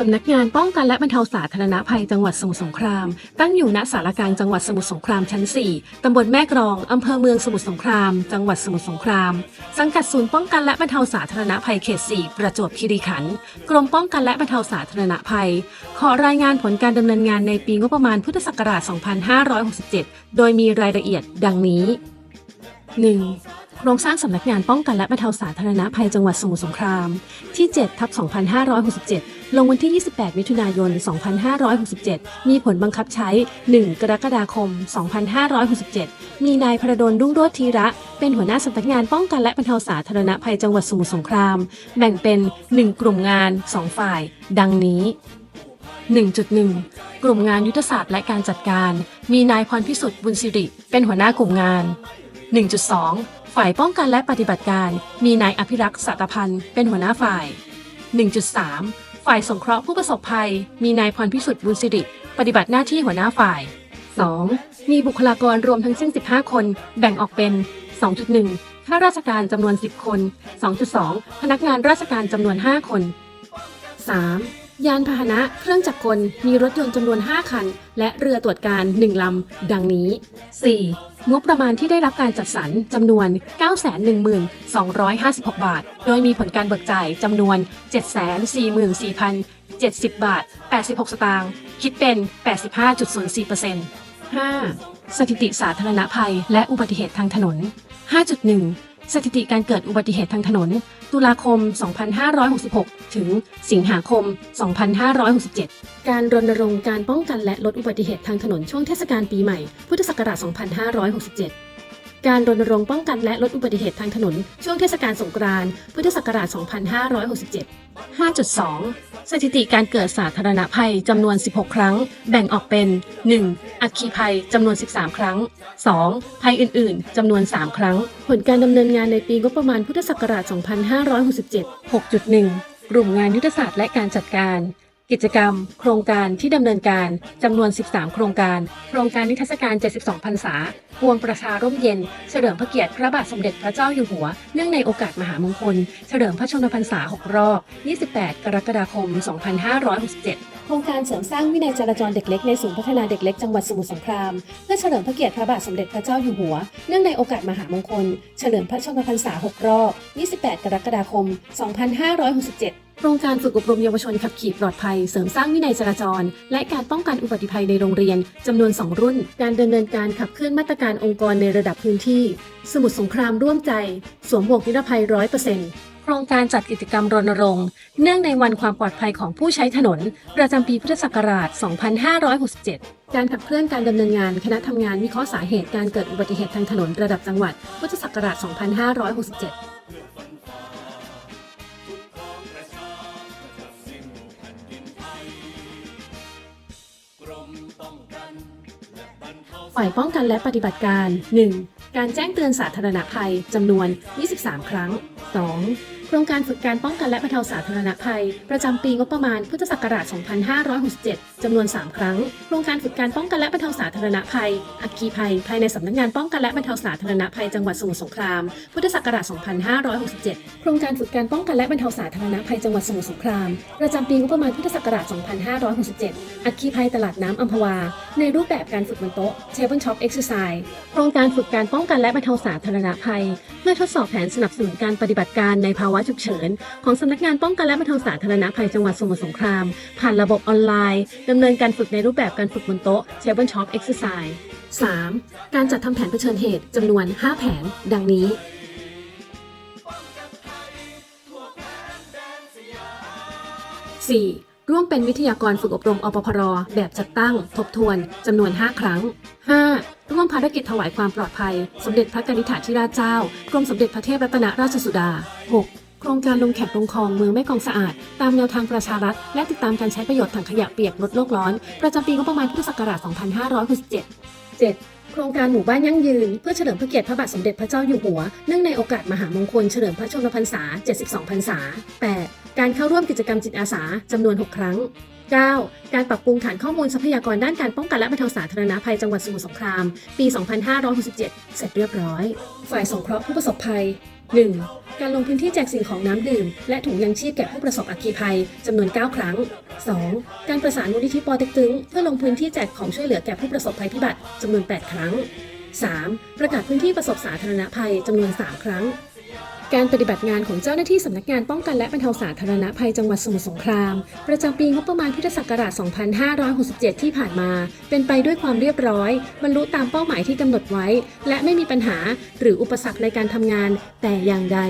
สำนักงานป้องกันและบรรเทาสาธารณภัยจังหวัดสมุทรสงคราม ตั้งอยู่ณสารกลางจังหวัดสมุทรสงครามชั้น 4 ตำบลแม่กรอง อำเภอเมืองสมุทรสงคราม จังหวัดสมุทรสงคราม สังกัดศูนย์ป้องกันและบรรเทาสาธารณภัยเขต 4 ประจวบคีรีขันธ์ กรมป้องกันและบรรเทาสาธารณภัย ขอรายงานผลการดำเนินงานในปีงบประมาณพุทธศักราช 2567 โดยมีรายละเอียด ดังนี้ 1. โครงสร้างสำนักงานป้องกันและบรรเทาสาธารณภัยจังหวัดสมุทรสงคราม ที่7ทับ2567 ลงวันที่ 28 มิถุนายน 2567 มีผลบังคับใช้ 1 กรกฎาคม 2567 มีนายพระดลรุ่งโรจน์ธีระ เป็นหัวหน้าสำนักงานป้องกันและบรรเทาสาธารณภัยจังหวัดสมุทรสงคราม แบ่งเป็น 1 กลุ่มงาน 2 ฝ่าย ดังนี้ 1.1 กลุ่มงานยุทธศาสตร์และการจัดการ มีนายพรพิสุทธิ์บุญสิริ เป็นหัวหน้ากลุ่มงาน 1.2 ฝ่ายป้องกันและปฏิบัติการ มีนายอภิรักษ์สัตพันธ์เป็นหัวหน้าฝ่าย 1.3 ฝ่ายสงเคราะห์ผู้ประสบภัย มีนายพรพิสุทธิ์บุญสิริ ปฏิบัติหน้าที่หัวหน้าฝ่าย 2. มีบุคลากรรวมทั้งสิ้น 15 คน แบ่งออกเป็น 2.1 ข้าราชการจำนวน 10 คน 2.2 พนักงานราชการจำนวน 5 คน 3. ยานพาหนะเครื่องจักรกลมีรถยนต์จำนวน 5 คัน และเรือตรวจการ 1 ลำ ดังนี้ 4. งบประมาณที่ได้รับการจัดสรรจำนวน 912,256 บาท โดยมีผลการเบิกจ่ายจำนวน 744,070 บาท 86 สตางค์คิดเป็น 85.04% 5. สถิติสาธารณภัยและอุบัติเหตุทางถนน 5.1 สถิติการเกิดอุบัติเหตุทางถนน ตุลาคม 2566 ถึงสิงหาคม 2567 การรณรงค์การป้องกันและลดอุบัติเหตุทางถนนช่วงเทศกาลปีใหม่ พุทธศักราช 2567 การรณรงค์ป้องกันและลดอุบัติเหตุทางถนน ช่วงเทศกาลสงกรานต์พุทธศักราช 2567 5.2 สถิติการเกิดสาธารณภัยจำนวน 16 ครั้ง แบ่งออกเป็น 1. อัคคีภัยจำนวน 13 ครั้ง 2. ภัยอื่น ๆ จำนวน 3 ครั้ง ผลการดำเนินงานในปีงบประมาณพุทธศักราช 2567 6.1กลุ่มงานยุทธศาสตร์และการจัดการ กิจกรรม โครงการที่ดำเนินการจำนวน 13 โครงการ โครงการนิทรรศการ 72 พรรษาพวงประชาร่มเย็น เฉลิมพระเกียรติพระบาทสมเด็จพระเจ้าอยู่หัว เนื่องในโอกาสมหามงคล เฉลิมพระชนมพรรษา 6 รอบ 28 กรกฎาคม 2567 โครงการเสริมสร้างวินัยจราจรเด็กเล็กในศูนย์พัฒนาเด็กเล็กจังหวัดสมุทรสงคราม เพื่อเฉลิมพระเกียรติพระบาทสมเด็จพระเจ้าอยู่หัว เนื่องในโอกาสมหามงคล เฉลิมพระชนมพรรษา 6 รอบ 28 กรกฎาคม 2567 โครงการฝึกอบรมเยาวชนขับขี่ปลอดภัย เสริมสร้างวินัยจราจร และการป้องกันอุบัติภัยในโรงเรียน จำนวน 2 รุ่น การดำเนินการขับเคลื่อนมาตรการองค์กรในระดับพื้นที่ สมุทรสงครามร่วมใจ สวมหมวกนิรภัย100%โครงการจัดกิจกรรมรณรงค์ เนื่องในวันความปลอดภัยของผู้ใช้ถนน ประจำปีพุทธศักราช 2567 การขับเคลื่อนการดำเนินงานคณะทำงานวิเคราะห์สาเหตุการเกิดอุบัติเหตุทางถนนระดับจังหวัด พุทธศักราช 2567 ฝ่ายป้องกันและปฏิบัติการ 1. การแจ้งเตือนสาธารณภัยจำนวน 23 ครั้ง 2. โครงการฝึกการป้องกันและบรรเทาสาธารณภัย ประจำปีงบประมาณพุทธศักราช 2567 จำนวน 3 ครั้ง โครงการฝึกการป้องกันและบรรเทาสาธารณภัย อัคคีภัย ภายในสำนักงานป้องกันและบรรเทาสาธารณภัยจังหวัดสมุทรสงคราม พุทธศักราช 2567 โครงการฝึกการป้องกันและบรรเทาสาธารณภัยจังหวัดสมุทรสงคราม ประจำปีงบประมาณพุทธศักราช 2567 อัคคีภัยตลาดน้ำอัมพวา ในรูปแบบการฝึกบนโต๊ะ Tabletop Exercise โครงการฝึกการป้องกันและบรรเทาสาธารณภัย เพื่อทดสอบแผนสนับสนุนการปฏิบัติการในภาวะฉุกเฉิน ของสำนักงานป้องกันและบรรเทาสาธารณภัยจังหวัดสมุทรสงคราม ผ่านระบบออนไลน์ดำเนินการฝึกในรูปแบบการฝึกบนโต๊ะ Tabletop Exercise 3. การจัดทำแผนเผชิญเหตุจำนวน 5 แผน ดังนี้ 4. ร่วมเป็นวิทยากรฝึกอบรมอปพรแบบจัดตั้ง ทบทวนจำนวน 5 ครั้ง 5. ร่วมภารกิจถวายความปลอดภัย สมเด็จพระกนิษฐาธิราชเจ้า กรมสมเด็จพระเทพรัตนราชสุดา 6. โครงการลงแขกลงคลองเมืองแม่กองสะอาด ตามแนวทางประชารัฐ และติดตามการใช้ประโยชน์ถังขยะเปียกลดโลกร้อน ประจำปีงบประมาณพุทธศักราช 2567 7. โครงการหมู่บ้านยั่งยืน เพื่อเฉลิมพระเกียรติพระบาทสมเด็จพระเจ้าอยู่หัว เนื่องในโอกาสมหามงคลเฉลิมพระชนมพรรษา 72 พรรษา 8. การเข้าร่วมกิจกรรมจิตอาสาจำนวน 6 ครั้ง 9. การปรับปรุงฐานข้อมูลทรัพยากรด้านการป้องกันและบรรเทาสาธารณภัยจังหวัดสมุทรสงคราม ปี 2567 เสร็จเรียบร้อย ฝ่ายสงเคราะห์ผู้ประสบภัย 1. การลงพื้นที่แจกสิ่งของน้ำดื่ม และถุงยังชีพแก่ผู้ประสบอัคคีภัยจำนวน 9 ครั้ง 2. การประสานมูลนิธิปอเต็กตึงเพื่อลงพื้นที่แจกของช่วยเหลือแก่ผู้ประสบภัยพิบัติจำนวน 8 ครั้ง 3. ประกาศพื้นที่ประสบสาธารณภัยจำนวน 3 ครั้ง การปฏิบัติงานของเจ้าหน้าที่สำนักงานป้องกันและบรรเทาสาธารณภัยจังหวัดสมุทรสงคราม ประจำปีงบประมาณพุทธศักราช 2567 ที่ผ่านมา เป็นไปด้วยความเรียบร้อย บรรลุตามเป้าหมายที่กำหนดไว้ และไม่มีปัญหาหรืออุปสรรคในการทำงานแต่อย่างใด